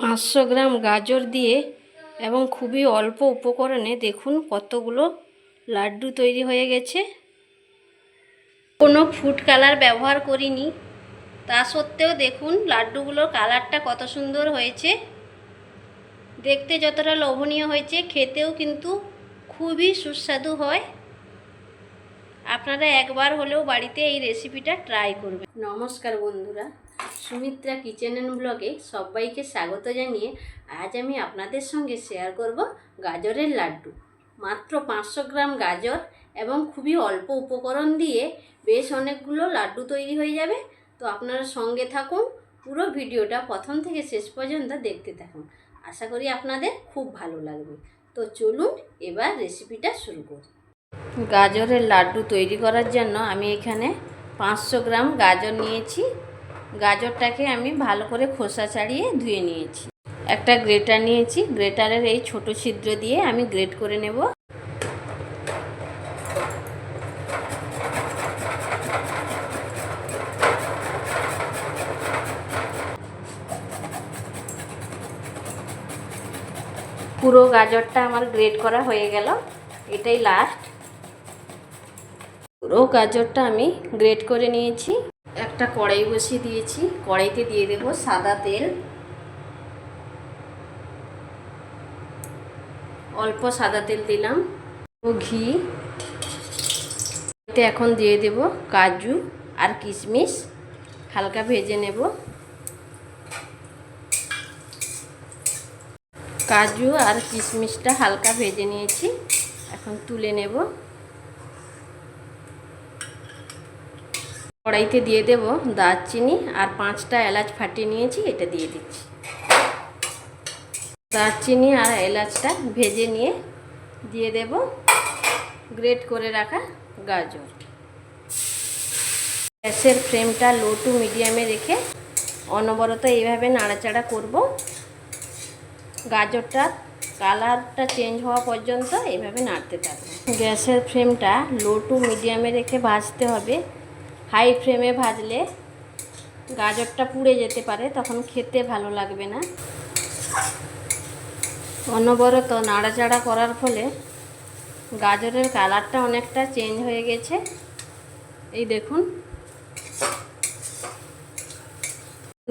পাঁচশো গ্রাম গাজর দিয়ে এবং খুবই অল্প উপকরণে দেখুন কতগুলো লাড্ডু তৈরি হয়ে গেছে। কোনো ফুড কালার ব্যবহার করিনি। তা সত্ত্বেও দেখুন লাড্ডুগুলোর কালারটা কত সুন্দর হয়েছে। দেখতে যতটা লোভনীয় হয়েছে, খেতেও কিন্তু খুবই সুস্বাদু হয়। আপনারা একবার হলেও বাড়িতে এই রেসিপিটা ট্রাই করবেন। নমস্কার বন্ধুরা সুমিত্রা কিচেন অ্যান্ড ব্লগে সবাইকে স্বাগত জানিয়ে আজ আমি আপনাদের সঙ্গে শেয়ার করব গাজরের লাড্ডু। মাত্র পাঁচশো গ্রাম গাজর এবং খুবই অল্প উপকরণ দিয়ে বেশ অনেকগুলো লাড্ডু তৈরি হয়ে যাবে। তো আপনারা সঙ্গে থাকুন, পুরো ভিডিওটা প্রথম থেকে শেষ পর্যন্ত দেখতে থাকুন। আশা করি আপনাদের খুব ভালো লাগবে। তো চলুন এবার রেসিপিটা শুরু করি। গাজরের লাড্ডু তৈরি করার জন্য আমি এখানে পাঁচশো গ্রাম গাজর নিয়েছি। গাজরটাকে আমি ভালো করে খোসা ছাড়িয়ে ধুয়ে নিয়েছি। একটা গ্রেটার নিয়েছি। গ্রেটারের এই ছোট ছিদ্র দিয়ে আমি গ্রেট করে নেব। পুরো গাজরটা আমার গ্রেট করা হয়ে গেল। এটাই লাস্ট পুরো গাজরটা আমি গ্রেট করে নিয়েছি। একটা কড়াই বসিয়ে দিয়েছি। কড়াইতে দিয়ে দেব সাদা তেল। অল্প সাদা তেল দিলাম। ও ঘি। এতে এখন দিয়ে দেব কাজু আর কিশমিশ। হালকা ভেজে নেব। কাজু আর কিশমিশটা হালকা ভেজে নিয়েছি। এখন তুলে নেব। কড়াইতে দিয়ে দেব দারচিনি আর পাঁচটা এলাচ ফাটিয়ে নিয়েছি, এটা দিয়ে দিচ্ছি। দারচিনি আর এলাচটা ভেজে নিয়ে দিয়ে দেব গ্রেট করে রাখা গাজর। গ্যাসের ফ্লেমটা লো টু মিডিয়ামে রেখে অনবরত এইভাবে নাড়াচাড়া করব। গাজরটা কালারটা চেঞ্জ হওয়া পর্যন্ত এইভাবে নাড়তে থাকব। গ্যাসের ফ্লেমটা লো টু মিডিয়ামে রেখে ভাজতে হবে। হাই ফ্লেমে ভাজলে গাজরটা পুড়ে যেতে পারে, তখন খেতে ভালো লাগবে না। অনবরত নাড়াচাড়া করার ফলে গাজরের কালারটা অনেকটা চেঞ্জ হয়ে গেছে। এই দেখুন।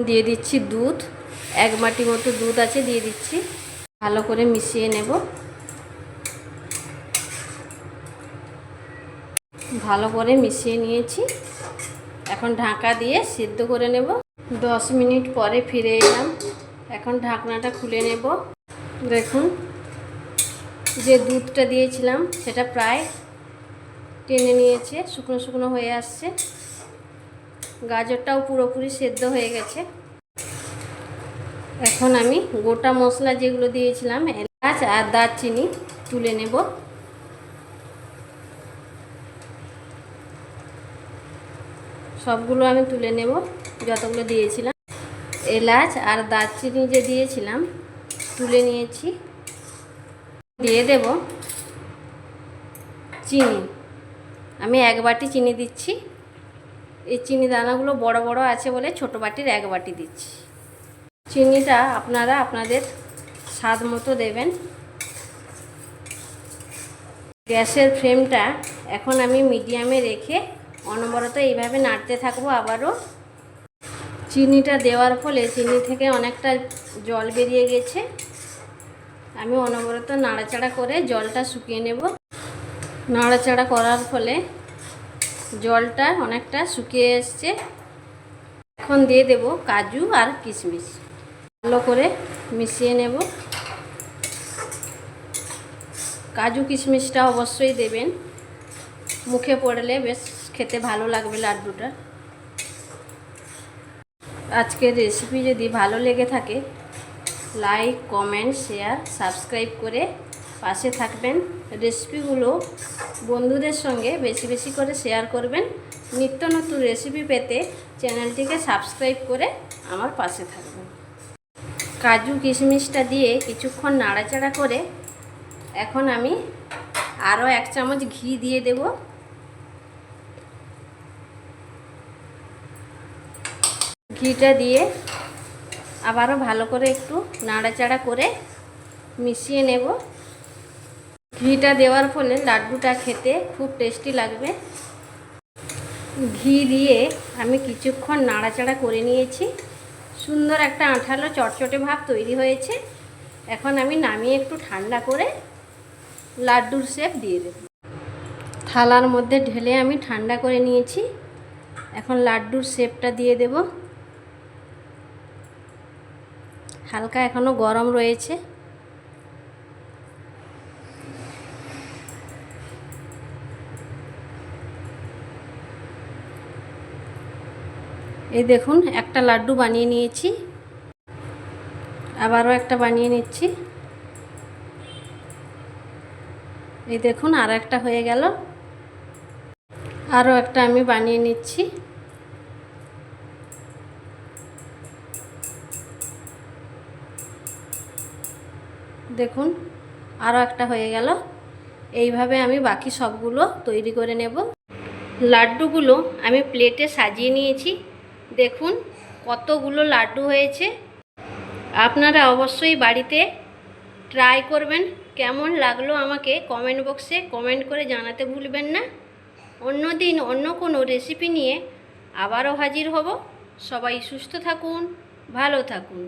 দিয়ে দিচ্ছি দুধ, এক মাটি মতো দুধ আছে, দিয়ে দিচ্ছি। ভালো করে মিশিয়ে নেব। ভালো করে মিশিয়ে নিয়েছি। এখন ঢাকা দিয়ে সিদ্ধ করে নেব। দশ মিনিট পরে ফিরে এলাম। এখন ঢাকনাটা খুলে নেব। দেখুন, যে দুধটা দিয়েছিলাম, সেটা প্রায় টেনে নিয়েছে, শুকনো শুকনো হয়ে আসছে। গাজরটাও পুরোপুরি সেদ্ধ হয়ে গেছে। এখন আমি গোটা মশলা যেগুলো দিয়েছিলাম, এলাচ আর দারচিনি তুলে নেব। সবগুলো আমি তুলে নেব, যতগুলো দিয়েছিলাম। এলাচ আর দারচিনি যে দিয়েছিলাম, তুলে নিয়েছি। দিয়ে দেব চিনি। আমি এক বাটি চিনি দিচ্ছি। এই চিনি দানাগুলো বড় বড় আছে বলে ছোট বাটির এক বাটি দিচ্ছি। চিনিটা আপনারা আপনাদের স্বাদ মতো দেবেন। গ্যাসের ফ্লেমটা এখন আমি মিডিয়ামে রেখে অনবরত এইভাবে নাড়তে থাকব আবারও। চিনিটা দেওয়ার ফলে চিনি থেকে অনেকটা জল বেরিয়ে গেছে। আমি অনবরত নাড়াচাড়া করে জলটা শুকিয়ে নেব। নাড়াচাড়া করার ফলে জলটা অনেকটা শুকিয়ে এসছে। এখন দিয়ে দেব কাজু আর কিশমিশ। ভালো করে মিশিয়ে নেব। কাজু কিশমিশটা অবশ্যই দেবেন। মুখে পড়লে বেশ খেতে ভালো লাগবে লাড্ডুটা। আজকের রেসিপি যদি ভালো লেগে থাকে লাইক কমেন্ট শেয়ার সাবস্ক্রাইব করে পাশে থাকবেন। রেসিপিগুলো বন্ধুদের সঙ্গে বেশি বেশি করে শেয়ার করবেন। নিত্য নতুন রেসিপি পেতে চ্যানেলটিকে সাবস্ক্রাইব করে আমার পাশে থাকবেন। কাজু কিশমিশটা দিয়ে কিছুক্ষণ নাড়াচাড়া করে এখন আমি আরও এক চামচ ঘি দিয়ে দেব। ঘিটা দিয়ে আবারও ভালো করে একটু নাড়াচাড়া করে মিশিয়ে নেব। ঘিটা দেওয়ার ফলে লাড্ডুটা খেতে খুব টেস্টি লাগবে। ঘি দিয়ে আমি কিছুক্ষণ নাড়াচাড়া করে নিয়েছি। সুন্দর একটা আঠালো চটচটে ভাব তৈরি হয়েছে। এখন আমি নামিয়ে একটু ঠান্ডা করে লাড্ডুর শেপ দিয়ে দেব। থালার মধ্যে ঢেলে আমি ঠান্ডা করে নিয়েছি। এখন লাড্ডুর শেপটা দিয়ে দেব। হালকা এখনও গরম রয়েছে। এই দেখুন, একটা লাড্ডু বানিয়ে নিয়েছি। আবারও একটা বানিয়ে নিচ্ছি। এই দেখুন আর একটা হয়ে গেল। আরও একটা আমি বানিয়ে নিচ্ছি। দেখুন আরও একটা হয়ে গেল। এইভাবে আমি বাকি সবগুলো তৈরি করে নেব। লাড্ডুগুলো আমি প্লেটে সাজিয়ে নিয়েছি। দেখুন, কতগুলো লাড্ডু হয়েছে। আপনারা অবশ্যই বাড়িতে ট্রাই করবেন। কেমন লাগল আমাকে কমেন্ট বক্সে কমেন্ট করে জানাতে ভুলবেন না। অন্য দিন অন্য কোনো রেসিপি নিয়ে আবারও হাজির হব। সবাই সুস্থ থাকুন, ভালো থাকুন।